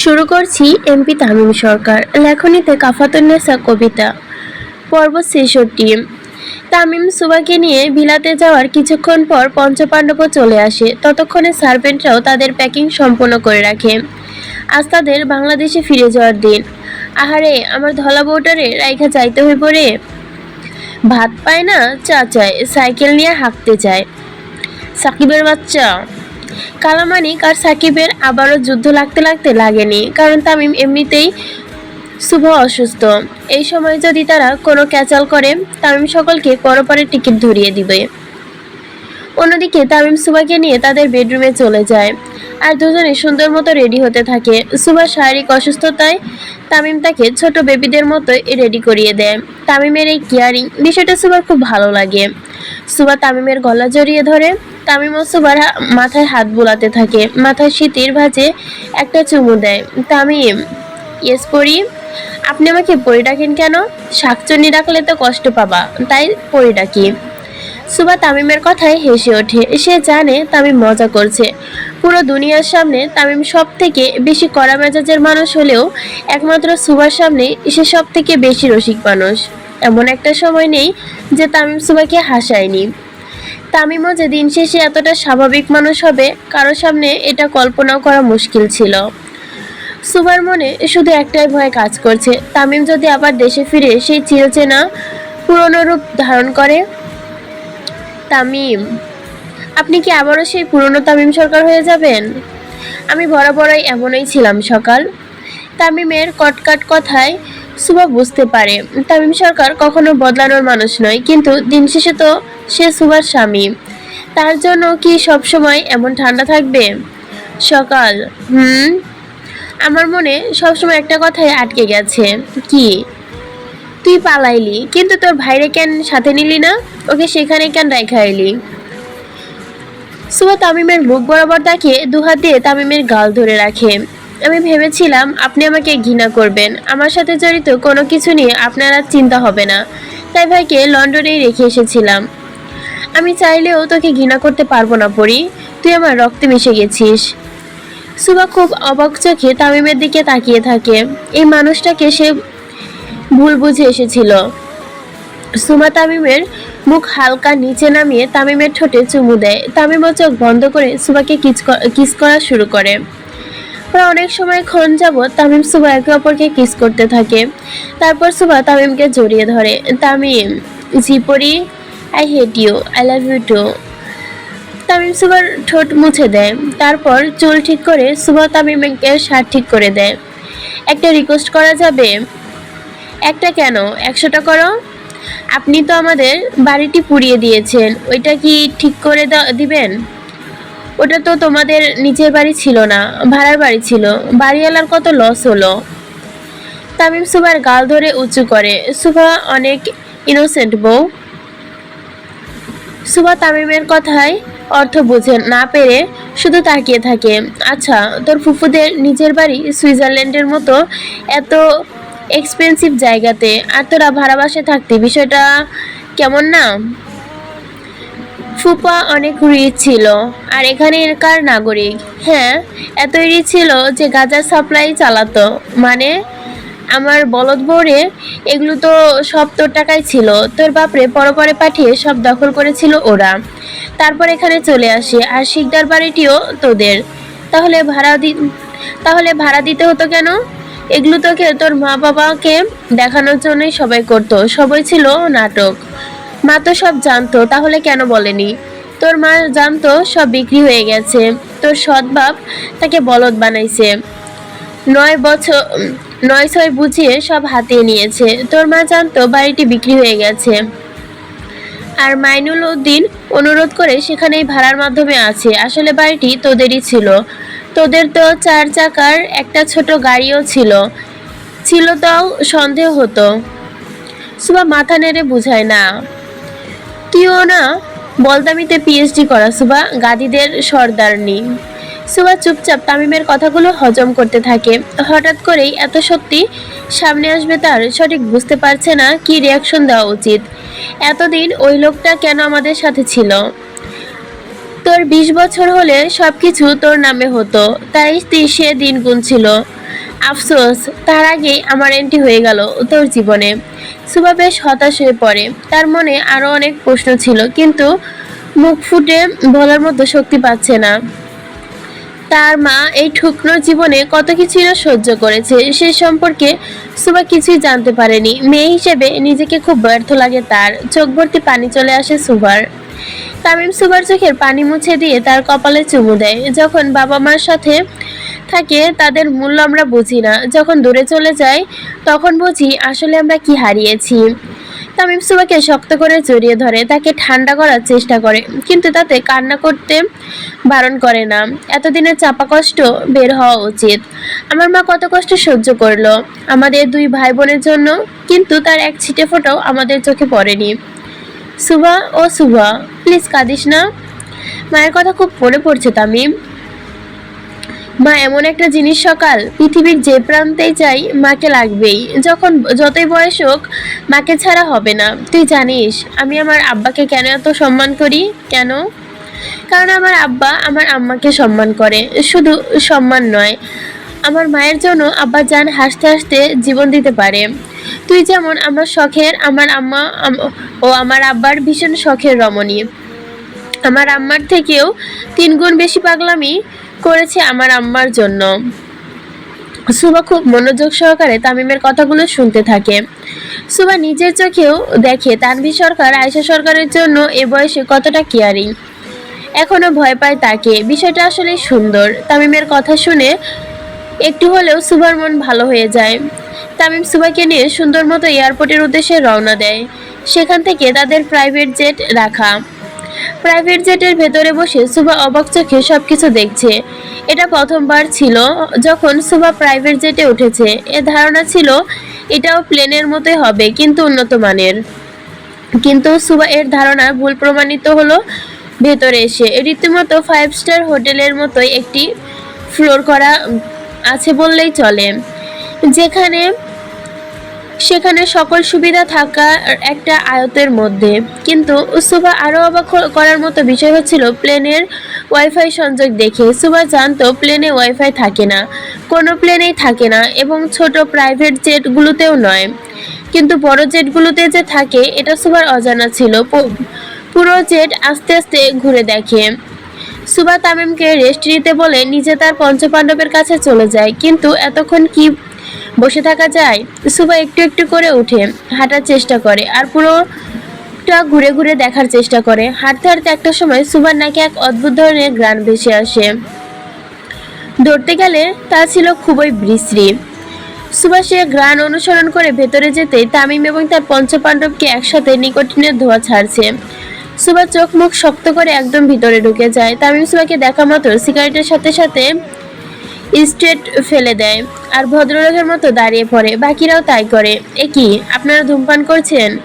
শুরু করছি এমপি তামিম সরকার, লেখনীতে কাফাতুন্নেসা কবিতা। পর্ব ছেষট্টি। তামিম সুবাকে নিয়ে বিলাতে যাওয়ার কিছুক্ষণ পর পঞ্চপাণ্ডবও চলে আসে। ততক্ষণে সার্ভেন্টরাও তাদের প্যাকিং সম্পন্ন করে রাখে। আজ তাদের বাংলাদেশে ফিরে যাওয়ার দিন। আহারে, আমার ধলা বউটারে রাইখা চাইতে হয়ে রে। ভাত পায় না, চা চায়, সাইকেল নিয়ে হাঁকতে চায় সাকিবের বাচ্চা। কালামানিক আর সাকিবের আবারও যুদ্ধ লাগতে লাগতে লাগেনি, কারণ তামিম এমনিতেই শুভ অসুস্থ। এই সময় যদি তারা কোনো ক্যাচাল করে, তামিম সকলকে পরপরের টিকিট ধরিয়ে দিবে। অন্যদিকে তামিম সুবাকে নিয়ে তাদের বেডরুমে চলে যায়। আর দুজনে সুন্দর মতো রেডি হতে থাকে। সুবার শারীরিক অসুস্থতায় তামিম তাকে ছোট বেবিদের মতোই রেডি করিয়ে দেয়। তামিমের এই কেয়ারিং বিষয়টা সুবার খুব ভালো লাগে। সুবা তামিমের গলা জড়িয়ে ধরে। তামিম ও সুবার মাথায় হাত বোলাতে থাকে। মাথায় শীতের ভাজে একটা চুমু দেয়। তামিম, ইয়েস পরি, আপনি আমাকে পরি ডাকেন কেন? শাকচুনি ডাকলে তো কষ্ট পাবা। তাই পরি ডাকি। সুবা তামিমের কথায় হেসে ওঠে। সে জানে তামিম মজা করছে। পুরো দুনিয়ার সামনে তামিম সব থেকে বেশি কড়া মেজাজের মানুষ হলেও একমাত্র সুবার সামনে সে সব থেকে বেশি রসিক মানুষ। এমন একটা সময় নেই যে তামিম সুবাকে হাসায়নি। তামিমও যে দিন শেষে এতটা স্বাভাবিক মানুষ হবে, কারও সামনে এটা কল্পনাও করা মুশকিল ছিল। সুবার মনে শুধু একটাই ভয় কাজ করছে। তামিম যদি আবার দেশে ফিরে সেই চিরচেনা পুরনো রূপ ধারণ করে তামিম। আপনি কি আবারও সেই পুরনো তামিম সরকার হয়ে যাবেন? আমি বরাবরই এমনই ছিলাম সকাল। তামিমের কটকাট কথায় সুবা বুঝতে পারে, তামিম সরকার কখনো বদলানোর মানুষ নয়, কিন্তু দিন শেষে তো সে সুবার স্বামী। তার জন্য কি সবসময় এমন ঠান্ডা থাকবে? সকাল, হুম? আমার মনে সবসময় একটা কথাই আটকে গেছে, কি? তুই পালাইলি, কিন্তু তোর ভাইরে কেন সাথে নিলি না? ওকে সেখানে কেন রেখা এলি সুবা তামিমের মুখ বরাবর তাকিয়ে দুহাত দিয়ে তামিমের গাল ধরে রাখে। আমি ভেবেছিলাম আপনি আমাকে ঘৃণা করবেন। আমার সাথে জড়িত কোনো কিছু নিয়ে আপনার আর চিন্তা হবে না। তাই ভাইকে লন্ডনেই রেখে এসেছিলাম। আমি চাইলেও তোকে ঘৃণা করতে পারব না পড়ি তুই আমার রক্তে মিশে গেছিস। সুবা খুব অবাক চোখে তামিমের দিকে তাকিয়ে থাকে। এই মানুষটাকে সে ভুল বুঝে এসেছিল। সুমা তামিমের মুখ হালকা নিচে নামিয়ে তামিমের ঠোঁটে চুমু দেয়। তামিমও চোখ বন্ধ করে সুবাকে কিস কিস করা শুরু করে। প্রায় অনেক সময় ক্ষণ যাবৎ তামিম সুবা একে অপরকে কিস করতে থাকে। তারপর সুবা তামিমকে জড়িয়ে ধরে। Tamim জিপরি I hate you, I love you too. Tamim সুবার ঠোঁট মুছে দেয়। তারপর চুল ঠিক করে সুবা তামিমকে শার্ট ঠিক করে দেয়। একটা রিকোয়েস্ট করা যাবে? একটা কেন? একশোটা করো? আপনি তো আমাদের বাড়িটি পুড়িয়ে দিয়েছেন। ওইটা কি ঠিক করে দিবেন? ওটা তো তোমাদের নিজের বাড়ি ছিল না, ভাড়ার বাড়ি ছিল। বাড়িওয়ালার কত লস হলো। তামিম সুবার গাল ধরে উঁচু করে, সুভা অনেক ইনোসেন্ট বউ। সুভা তামিমের কথায় অর্থ বোঝে না পেরে শুধু তাকিয়ে থাকে। আচ্ছা তোর ফুফুদের নিজের বাড়ি সুইজারল্যান্ডের মতো এত এক্সপেন্সিভ জায়গাতে। আর তোরা ভাড়া বাসে থাকতি, বিষয়টা কেমন না? ফুপা অনেক রিচ ছিল। আর এখানকার নাগরিক? হ্যাঁ এতই রিচ ছিল যে গাজার সাপ্লাই চালাতো। মানে আমার বলদ বউরে এগুলো তো সব তোর টাকায় ছিল। তোর বাপরে পরপরে পাঠিয়ে সব দখল করেছিল ওরা। তারপর এখানে চলে আসে, আর শিকদার বাড়িটিও তোদের। তাহলে ভাড়া দি তাহলে ভাড়া দিতে হতো কেন? এগুলো তোকে তোর মা বাবাকে দেখানোর জন্যই সবাই করতো। সবাই ছিল নাটক। মা তো সব জানতো, তাহলে কেন বলেনি? তোর মা জানতো সব বিক্রি হয়ে গেছে। তোর সৎ বাপ তাকে বলদ বানাইছে। নয় বছর, নয় ছয় বুঝিয়ে সব হাতিয়ে নিয়েছে। তোর মা জানতো বাড়িটি বিক্রি হয়ে গেছে। আর মাইনুল উদ্দিন অনুরোধ করে সেখানেই ভাড়ার মাধ্যমে আছে। আসলে বাড়িটি তোদেরই ছিল। তোদের তো চার চাকার একটা ছোট গাড়িও ছিল। ছিল তাও সন্দেহ হতো। সুবা মাথা নেড়ে বুঝায়, না। তুইও না? বলদামিতে পিএইচডি করা সুবা গাদিদের সর্দারনি। সুবা চুপচাপ তামিমের কথাগুলো হজম করতে থাকে। হঠাৎ করেই এত সত্যি সামনে আসবে তার, সঠিক বুঝতে পারছে না কি রিয়াকশন দেওয়া উচিত। এতদিন ওই লোকটা কেন আমাদের সাথে ছিল? তোর বিশ বছর হলে সবকিছু তোর নামে হতো, তাই সে দিন গুনছিল। আফসোস, তার আগেই আমার এন্ট্রি হয়ে গেল তোর জীবনে। সুবা বেশ হতাশ হয়ে পড়ে। তার মনে আরও অনেক প্রশ্ন ছিল, কিন্তু মুখ ফুটে বলার মতো শক্তি পাচ্ছে না। তার মা এই ঠুকনো জীবনে কত কিছুই না সহ্য করেছে, সে সম্পর্কে সুবা কিছুই জানতে পারেনি। মেয়ে হিসেবে নিজেকে খুব ব্যর্থ লাগে তার। চোখ ভর্তি পানি চলে আসে সুবার তামিম সুবার চোখের পানি মুছে দিয়ে তার কপালে চুমু দেয়। যখন বাবা মার সাথে থাকে, তাদের মূল্য আমরা বুঝি না। যখন দূরে চলে যায় তখন বুঝি আসলে আমরা কি হারিয়েছি। তামিম সুবাকে শক্ত করে জড়িয়ে ধরে, তাকে ঠান্ডা করার চেষ্টা করে, কিন্তু তাতে কান্না করতে বারণ করে না। এতদিনের চাপা কষ্ট বের হওয়া উচিত। আমার মা কত কষ্ট সহ্য করল। আমাদের দুই ভাই বোনের জন্য কিন্তু তার এক ছিটে ফোটাও আমাদের চোখে পড়েনি। সুভা, ও সুভা প্লিজ কাঁদিস না। মায়ের কথা খুব মনে পড়ছে তামিম। মা, এমন একটা জিনিস সকাল, পৃথিবীর যে প্রান্তেই যাই, মাকে লাগবেই। যখন, যতই বয়স হোক, মাকে ছাড়া হবে না। তুই জানিস, আমি আমার আব্বাকে কেন এত সম্মান করি? কেন? কারণ আমার আব্বা আমার আম্মাকে সম্মান করে। শুধু সম্মান নয়, আমার মায়ের জন্য আব্বা যান হাসতে হাসতে জীবন দিতে পারে। তুই যেমন আমার শখের, আমার আম্মা ও আমার আব্বার ভীষণ শখের রমণী। আমার আম্মার থেকেও তিন গুণ বেশি পাগলামি করেছে আমার আম্মার জন্য। সুবা খুব মনোযোগ সহকারে তামিমের কথাগুলো শুনতে থাকে। সুবা নিজের চোখেও দেখে তানভি সরকার আয়সা সরকারের জন্য এ বয়সে কতটা কেয়ারিং এখনও ভয় পায় তাকে। বিষয়টা আসলে সুন্দর। তামিমের কথা শুনে একটু হলেও সুভার মন ভালো হয়ে যায়। তামিম সুবাকে নিয়ে সুন্দর মতো এয়ারপোর্টের উদ্দেশ্যে রওনা দেয়। সেখান থেকে তাদের প্রাইভেট জেট রাখা। প্রাইভেট জেটের ভেতরে বসে সুবা অবাক চোখে সব কিছু দেখছে। এটা প্রথমবার ছিল যখন সুবা প্রাইভেট জেটে উঠেছে। এ ধারণা ছিল এটাও প্লেনের মতোই হবে, কিন্তু উন্নত মানের। কিন্তু সুবা এর ধারণা ভুল প্রমাণিত হলো ভেতরে এসে। রীতিমতো ফাইভ স্টার হোটেলের মতোই একটি ফ্লোর করা আছে বললেই চলে। যেখানে সেখানে সকল সুবিধা থাকা একটা আয়তের মধ্যে। কিন্তু সুবা আরও অবাক করার মতো বিষয় হচ্ছিল প্লেনের ওয়াইফাই সংযোগ দেখে। সুবা জানতো প্লেনে ওয়াইফাই থাকে না, কোনো প্লেনেই থাকে না এবং ছোট প্রাইভেট জেটগুলোতেও নয়। কিন্তু বড় জেটগুলোতে যে থাকে, এটা সুবার অজানা ছিল। পুরো জেট আস্তে আস্তে ঘুরে দেখে। সুবা তামিমকে রেস্ট নিতে বলে নিজে তার পঞ্চপাণ্ডবের কাছে চলে যায়, কিন্তু এতক্ষণ কি বসে থাকা যায়। সুবা একটু একটু করে উঠে হাঁটার চেষ্টা করে আর পুরোটা ঘুরে ঘুরে দেখার চেষ্টা করে। হাঁটতে হাঁটতে একটা সময় সুবার নাকে এক অদ্ভুত ধরনের গ্রান ভেসে আসে। ধরতে গেলে তা ছিল খুবই বিশ্রী। সুভাষ সে গ্রান অনুসরণ করে ভেতরে যেতে তামিম এবং তার পঞ্চপাণ্ডবকে একসাথে নিকটিনের ধোয়া ছাড়ছে। সুবা চোখ মুখ শক্ত করে একদম ভিতরে ঢুকে যায়। তামিম সুবাকে দেখা মাত্র সিগারেটের সাথে সাথে স্ট্রেট ফেলে দেয়। আর ভদ্রলোকের মতো দাঁড়িয়ে পড়ে, বাকিরাও তাই করে। এ কি, আপনারা ধূমপান করছেন?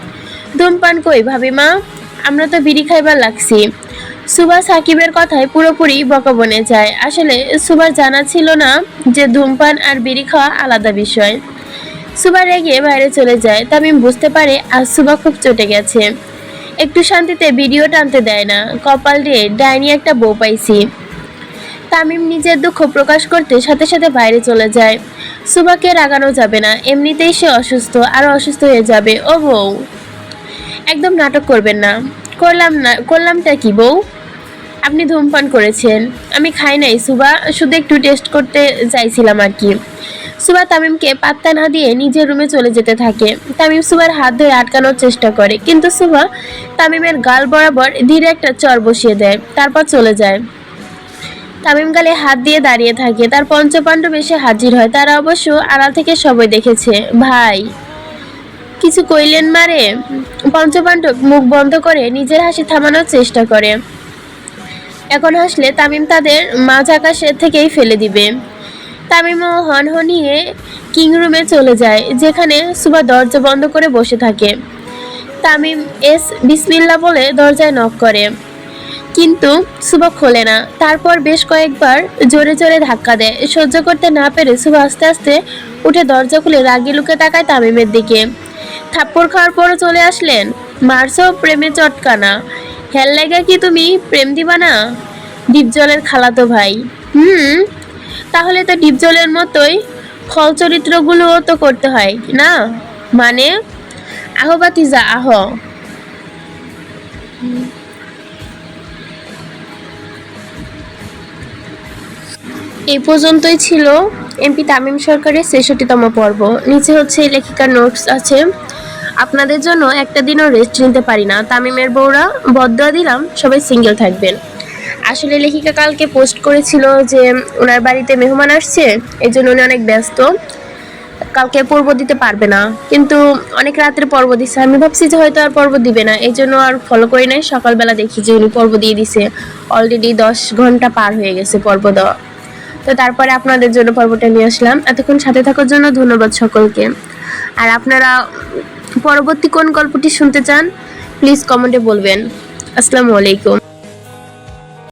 ধূমপান কই ভাবি মা? আমরা তো বিড়ি খাইবার লাগছি। সুভাষ সাকিবের কথায় পুরোপুরি বকা বনে যায়। আসলে সুভাষ জানা ছিল না যে ধূমপান আর বিড়ি খাওয়া আলাদা বিষয়। সুবা রেগে বাইরে চলে যায়। তামিম বুঝতে পারে আজ সুবা খুব চটে গেছে। একটু শান্তিতে ভিডিও টানতে দেয় না। কপাল দিয়ে ডাইনি একটা বউ পাইছি। তামিম নিজের দুঃখ প্রকাশ করতে সাথে সাথে বাইরে চলে যায়। সুবাকে রাগানো যাবে না, এমনিতেই সে অসুস্থ আরও অসুস্থ হয়ে যাবে। ও বউ। একদম নাটক করবেন না। করলাম না, করলামটা কি বউ? আপনি ধূমপান করেছেন। আমি খাই নাই, সুবা। শুধু একটু টেস্ট করতে চাইছিলাম আর কি। সুবা তামিমকে পাত্তা না দিয়ে নিজের রুমে চলে যেতে থাকে। তামিম সুবার হাত ধরে আটকানোর চেষ্টা করে, কিন্তু সুবা তামিমের গাল বরাবর ধীরে একটা চর বসিয়ে দেয়, তারপর চলে যায়। তামিম গালে হাত দিয়ে দাঁড়িয়ে থাকে। তার পঞ্চপাণ্ডব এসে হাজির হয়। তারা অবশ্য আড়াল থেকে সবাই দেখেছে। ভাই, কিছু কইলেন মারে পঞ্চপাণ্ডব মুখ বন্ধ করে নিজের হাসি থামানোর চেষ্টা করে। এখন হাসলে তামিম তাদের মাঝ আকাশের থেকেই ফেলে দিবে। তামিমও হনহনিয়ে কিং রুমে চলে যায়, যেখানে সুবা দরজা বন্ধ করে বসে থাকে। তামিম এস বিসমিল্লা বলে দরজায় নক করে। কিন্তু সুবা খোলে না। তারপর বেশ কয়েকবার জোরে জোরে ধাক্কা দেয়। সহ্য করতে না পেরে সুবা আস্তে আস্তে উঠে দরজা খুলে রাগি লুকে তাকায় তামিমের দিকে। থাপ্পড় খাওয়ার পরও চলে আসলেন? মারছো প্রেমে চটকানা। হেল লাগা কি তুমি প্রেম দিবা না? ডিপজলের খালাতো ভাই। হুম, তাহলে তো ডিপজলের মতোই ফল চরিত্রগুলোও তো করতে হয়, না? মানে? আহ বাতিজা আহ। এই পর্যন্তই ছিল এমপি তামিম সরকারের ছেষট্টিতম পর্ব। নিচে হচ্ছে লেখিকার নোটস আছে। আপনাদের জন্য একটা দিনও রেস্ট নিতে পারি না। তামিমের বউরা বদয়া দিলাম, সবাই সিঙ্গেল থাকবেন। আসলে লেখিকা কালকে পোস্ট করেছিল যে ওনার বাড়িতে মেহমান আসছে এই জন্য উনি অনেক ব্যস্ত। কালকে পর্ব দিতে পারবে না। কিন্তু অনেক রাত্রে পর্ব দিছে আমি ভাবছি যে হয়তো আর পর্ব দিবে না। এই জন্য আর ফলো করি নাই। সকালবেলা দেখি যে উনি পর্ব দিয়ে দিছে। অলরেডি দশ ঘণ্টা পার হয়ে গেছে পর্ব দেওয়া। তো তারপরে আপনাদের জন্য পর্বটা নিয়ে আসলাম। এতক্ষণ সাথে থাকার জন্য ধন্যবাদ সকলকে। আর আপনারা পরবর্তী কোন গল্পটি শুনতে চান প্লিজ কমেন্টে বলবেন। আসসালামু আলাইকুম।